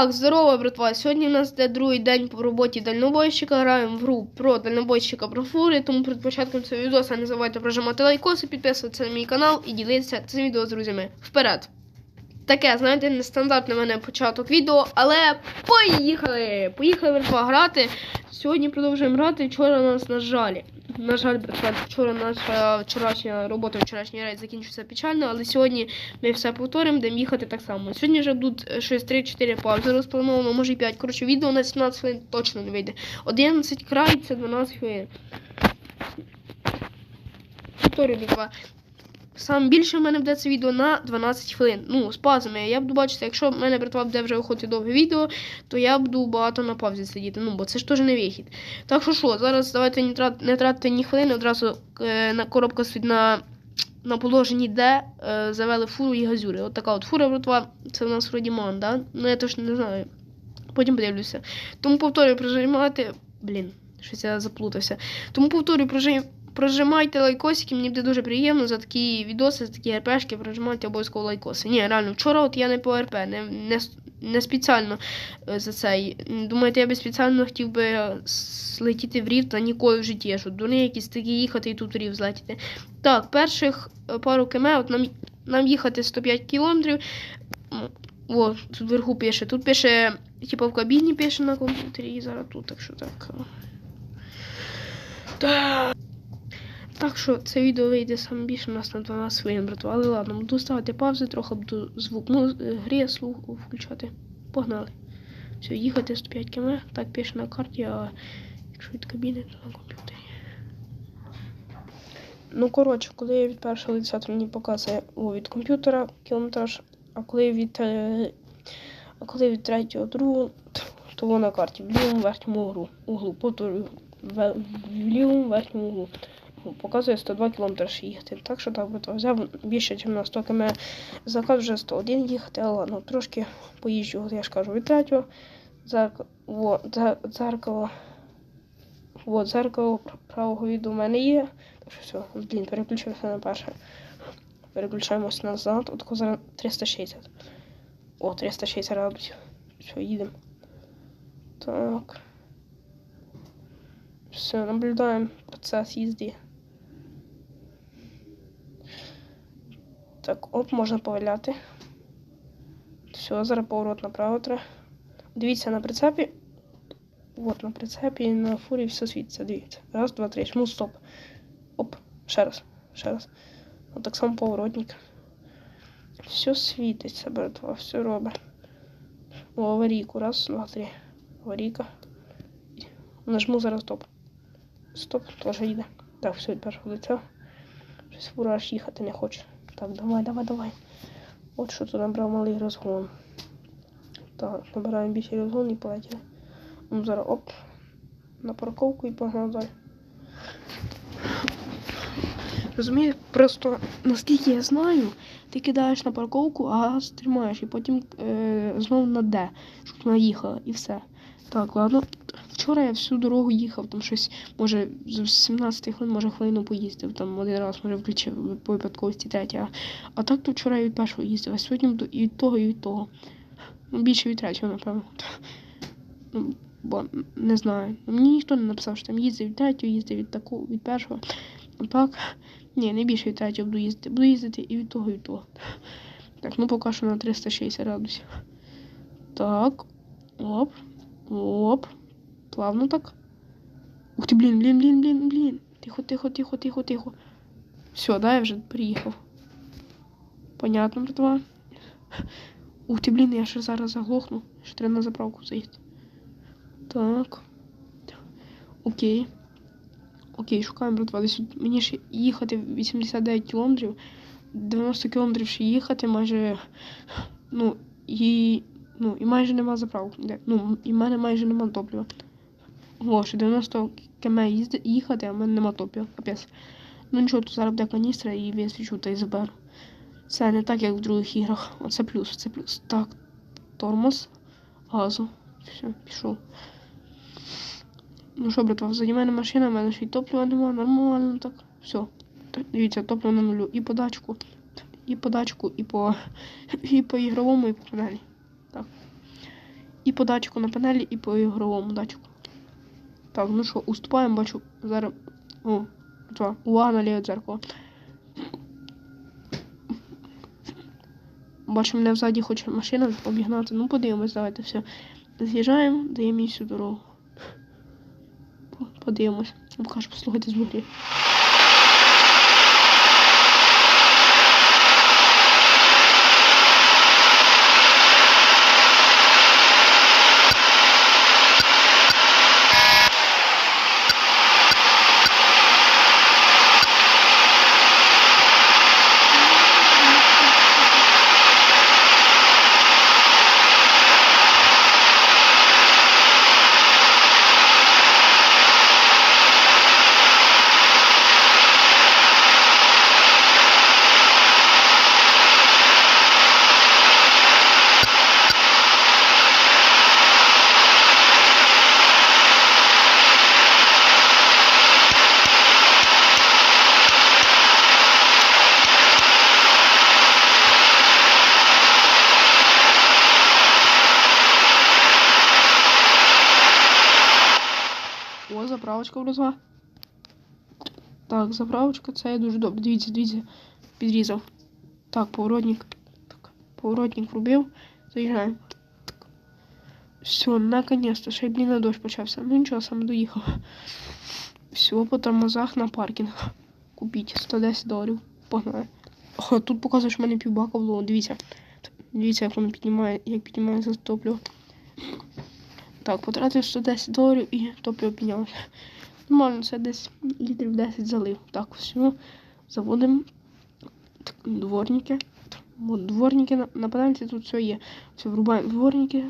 Так, здорово, братва. Сьогодні у нас йде другий день по роботі дальнобойщика. Граємо в гру про дальнобойщика про фури. Тому перед початком цього відео не забувайте прожимати лайкоси, підписуватися на мій канал і ділитися цим відео з друзями. Вперед! Таке, знаєте, нестандартний мене початок відео, але поїхали! Поїхали братва грати. Сьогодні продовжуємо грати. Вчора нас на жаль. На жаль, братва, вчора наша вчорашня робота, вчорашній рейд закінчився печально, але сьогодні ми все повторимо, будемо їхати так само. Сьогодні вже будуть щось 3-4 паузи розплановано, може і 5. Коротше, відео на 17 хвилин точно не вийде. 11 край це 12 хвилин. Повторюю, братва. Саме більше в мене буде це відео на 12 хвилин. Ну, з паузами. Я буду бачити, якщо в мене братва буде вже виходити довге відео, то я буду багато на паузі сидіти. Ну, бо це ж теж не вихід. Так що що, зараз давайте не, трат, не тратити ні хвилини, одразу е, на коробка стоїть на, на положенні, де е, завели фуру і газюри. От така от фура братва, це в нас вроді ман, да? Ну я точно не знаю. Потім подивлюся. Тому повторюю прожимати. Блін, щось я заплутався. Тому повторюю прожим... Прожимайте лайкосики, мені буде дуже приємно за такі відоси, за такі РПшки, прожимайте обов'язково лайкоси. Ні, реально, вчора от я не по РП, не, не, не спеціально е, за цей. Думаєте, я би спеціально хотів би е, злетіти в рів та ніколи в житті, що дурні якісь такі їхати і тут в рів злетіти. Так, перших е, пару км, от нам, нам їхати 105 кілометрів. О, тут вверху пише. Тут пише, типу в кабіні пише на комп'ютері і зараз тут, так що так. Так. Так що це відео вийде саме більше у нас на 12 хвилин, братва. Але ладно, буду ставити паузи, трохи буду звук ну, грі слух включати. Погнали. Все, їхати 105 км, так пише на карті, а якщо від кабіни, то на комп'ютері. Ну, коротше, коли я від першого лиця, то мені показує о, від комп'ютера кілометраж, а коли від, е, а коли від третього другого, то воно на карті в лівому верхньому углу. Повторюю, в лівому верхньому углу. Ну, Показує 102 км їхати. Так що так би то взяв більше, ніж на 100 км. Заказ вже 101 їхати, але ладно, трошки поїжджу, я ж кажу, від третього. Зеркало, во, дзе- дзеркало. От, дзеркало правого віду у мене є. Так що все, блін, переключився на перше. Переключаємося назад. От зараз 360. О, 360 градусів. Все, їдемо. Так. Все, наблюдаємо процес їзди. Так, оп, можна поваляти. Все, зараз поворот направо треба. Дивіться на прицепі. От на прицепі і на фурі все світиться. Дивіться. Раз, два, три. Жму стоп. Оп. Ще раз. Ще раз. От так само поворотник. Все світиться, братва, все робить. О, аварійку. Раз, два, три. Аварійка. Нажму зараз стоп. Стоп, теж їде. Так, все, першого лиця. Щось фура аж їхати не хоче. Так, давай, давай, давай. От що тут набрав малий розгон. Так, набираємо більший розгон і полетіли. Ну, зараз оп. На парковку і погнали далі. Розумієш, просто наскільки я знаю, ти кидаєш на парковку, а газ тримаєш, і потім е, знову на Д, щоб вона їхала, і все. Так, ладно. Вчора я всю дорогу їхав, там щось, може, з 17 хвилин, може, хвилину поїздив, там один раз, може, включив по випадковості третя. А, так то вчора я від першого їздив, а сьогодні і від того, і від того. Ну, більше від третього, напевно. Ну, бо не знаю. Мені ніхто не написав, що там їздив від третього, їздив від такого, від першого. А так, ні, не більше від третього буду їздити. Буду їздити і від того, і від того. Так, ну поки що на 360 градусів. Так. Оп. Оп. Плавно так. Ух ти, блін, блін, блін, блін, блін. Тихо, тихо, тихо, тихо, тихо. Все, да, я вже приїхав. Понятно, братва. Ух ти, блін, я ще зараз заглохну. Ще треба на заправку заїхати. Так. Окей. Окей, шукаємо, братва. Десь мені ще їхати 89 кілометрів. 90 кілометрів ще їхати, майже. Ну, і. Ну, і майже нема заправок. Ну, і в мене майже нема топлива. О, ще 90 км їхати, а в мене нема топлива. Капець. Ну нічого, тут зараз буде каністра і висвічу та й заберу. Це не так, як в других іграх. Оце плюс, це плюс. Так, тормоз, газу. Все, пішов. Ну що, братва, заді мене машина, в мене ще й топлива нема, нормально так. Все. Дивіться, топливо на нулю. І подачку, і подачку, і по, і по ігровому, і по педалі. Так. І по датчику на панелі, і по ігровому датчику. Так, ну що, уступаємо, бачу, зараз. О, два. Увага на дзеркало. Бачу, мене взаді хоче машина обігнати. Ну, подивимось, давайте все. З'їжджаємо, даємо їй всю дорогу. Подивимось. Я покажу, послухайте звуки. Заправочка братва. Так, заправочка, це дуже добре. Дивіться, дивіться, підрізав. Так, поворотник. Так, поворотник врубив. Заїжджаємо. Все, наконец-то. Ще й, блін, дощ почався. Ну нічого, сам доїхав. Все, по тормозах на паркінг. Купіть 110 доларів. Погнали. Тут показує, що в мене півбака було. Дивіться. Дивіться, як воно піднімає, як піднімається топливо. Так, потратив 110 доларів і топливо піднялося. Нормально, це десь літрів 10 залив. Так, все. Заводимо дворники. От дворники на, на панельці тут все є. Все, врубаємо дворники.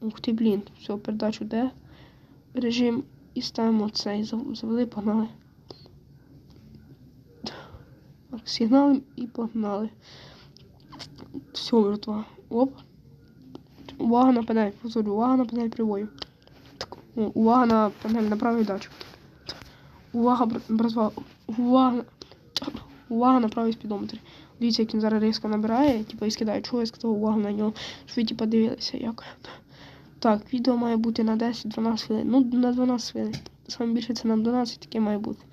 Ух ти, блін. Все, передачу де. Режим. І ставимо цей. Завели, погнали. Так, сигнали і погнали. Все, братва. Оп. Увага на панель, повторю, увага на панель прибою. Так, увага на панель на правий датчик. Увага, братва, увага, увага на правий спідометр. Дивіться, як він зараз різко набирає, типу, і скидає. Чого я увагу на нього, щоб ви типу, дивилися, як. Так, відео має бути на 10-12 хвилин. Ну, на 12 хвилин. Саме більше це на 12 таке має бути.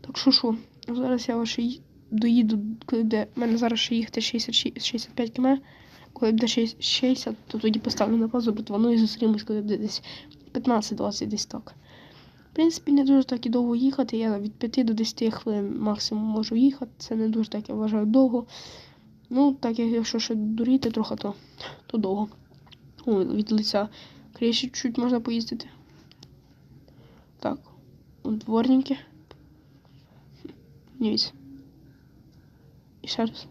Так що що, зараз я ще доїду, буде. У мене зараз ще їхати 60, 65 км. Коли буде 60, 60, то тоді поставлю на паузу, братва, ну і зустрінемось, коли буде десь 15-20 десь так. В принципі, не дуже так і довго їхати. Я від 5 до 10 хвилин максимум можу їхати. Це не дуже так, я вважаю, довго. Ну, так як якщо ще дуріти трохи, то, то довго. О, від лиця криші чуть можна поїздити. Так, от дворники. Дивіться. І ще раз.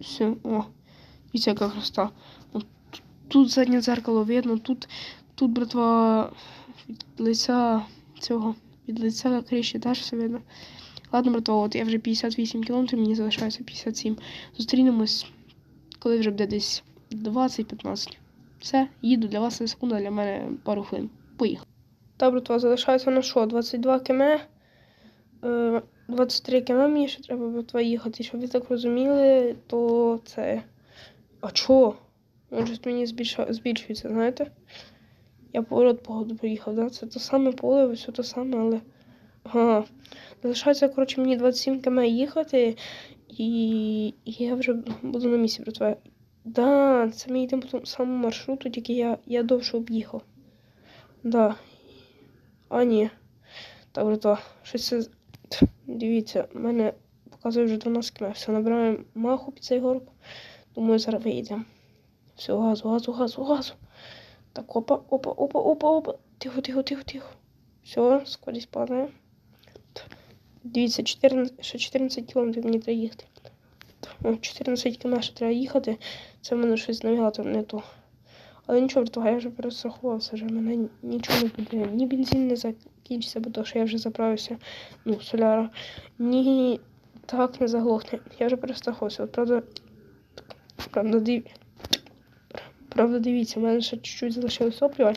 Все, о, дивіться, яка красота. От тут- заднє дзеркало видно, тут, тут, братва, від лиця цього, від лиця криші теж все видно. Ладно, братва, от я вже 58 кілометрів, мені залишається 57. Зустрінемось, коли вже буде десь 20-15. Все, їду для вас це секунда, для мене пару хвилин. Поїхав. Так, братва, залишається на що? 22 км. Е, 23 км мені ще треба братва їхати. Щоб ви так розуміли, то це. А чого? Він мені збільша... збільшується, знаєте? Я поворот погоду приїхав, да? Це те саме поле, все те саме, але. Ага. Залишається, коротше, мені 27 км їхати, і... я вже буду на місці, братва. Да, це ми йдемо по тому самому маршруту, тільки я, я довше об'їхав. Да. А, ні. Так, братва, щось це. Дивіться, в мене показує вже 12 км. Все, набираємо маху під цей горб. Думаю, зараз виїдемо. Все, газу, газу, газу, газу. Так, опа, опа, опа, опа, опа. Тихо, тихо, тихо, тихо. Все, скорість падає. Дивіться, 14, ще 14 кілометрів мені треба їхати. 14 км ще треба їхати. Це в мене щось навігатор не то. Але нічого, братва, я вже перестрахувався, вже мене нічого не буде. Ні бензин не закінчиться, бо то, що я вже заправився, ну, соляра. Ні, так не заглохне. Я вже перестрахувався. От, правда, правда, див... правда, дивіться, в мене ще чуть-чуть залишилось топлива.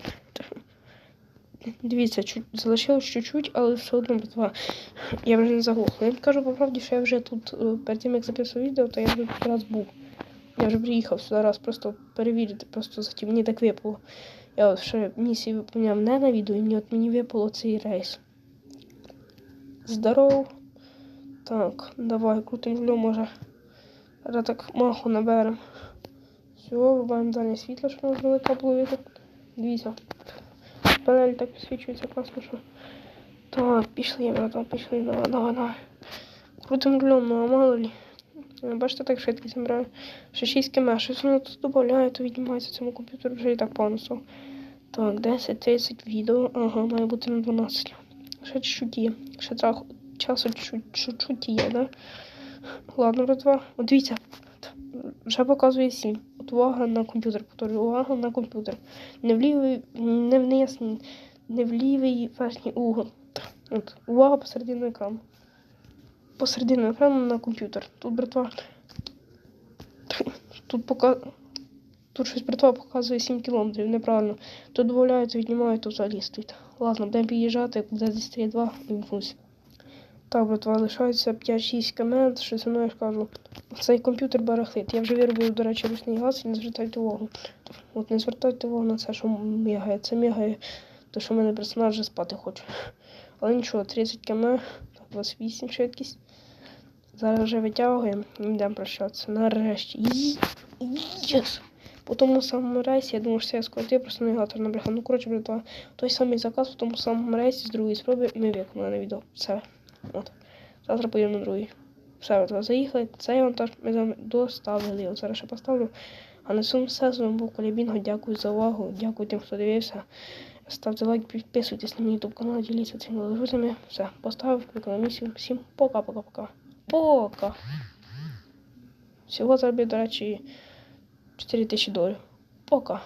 Дивіться, чуть... залишилось чуть-чуть, але все одно, братва, я вже не заглохну. Я кажу по правді, що я вже тут, е, перед тим, як записував відео, то я вже раз був. Я вже приїхав сюди раз просто перевірити, просто затім мені так випало. Я от ще місію виповняв не на відео, і мені от мені випало цей рейс. Здоров. Так, давай, крутим може. Зараз так маху наберемо. Все, вибаємо дальнє світло, що нам велика видно. Дивіться. Панель так підсвічується класно, що. Так, пішли, братан, пішли, давай, давай, давай. Крутим рулем, ну а мало ли. Бачите, так швидкість набираю. Ще 6 км, щось воно тут додає, то віднімається цьому комп'ютеру вже і так повністю. Так, 10, 30 відео. Ага, має бути на 12. Ще чуть-чуть є. Ще треба часу чуть- чуть-чуть є, да? Ладно, братва. От дивіться, вже показує 7. От увага на комп'ютер, повторюю, увага на комп'ютер. Не в лівий, не в низ, не в лівий верхній угол. От, увага посередину екрану. Посередину екрану на комп'ютер. Тут братва. Тут пока. Тут щось братва показує 7 кілометрів, неправильно. Тут додають, віднімають, то взагалі стоїть. Ладно, будемо під'їжджати, буде десь 3-2, вимкнусь. Так, братва, лишається 5-6 км, що зі мною кажу. Цей комп'ютер барахлить. Я вже виробив, до речі, ручний газ і не звертайте увагу. От не звертайте увагу на це, що мігає. Це мігає, то що в мене персонаж вже спати хоче. Але нічого, 30 км, так, 28 швидкість. Зараз вже витягуємо і йдемо прощатися. Нарешті. Єс! По тому самому рейсі, я думаю, що це я скоротив, просто навігатор набрехав. Ну, коротше, братва, той самий заказ по тому самому рейсі з другої спроби ми виконали на відео. Все. От. Завтра поїдемо на другий. Все, братва, заїхали. Цей вантаж ми з доставили. От зараз ще поставлю. А на цьому все. З вами був Колібінго. Дякую за увагу. Дякую тим, хто дивився. Ставте лайк, підписуйтесь на мій YouTube канал, діліться цим друзями. Все, поставив, виконав місію. Всім пока-пока-пока. Пока. Всього заробив, до речі, 4 тисячі доларів. Пока.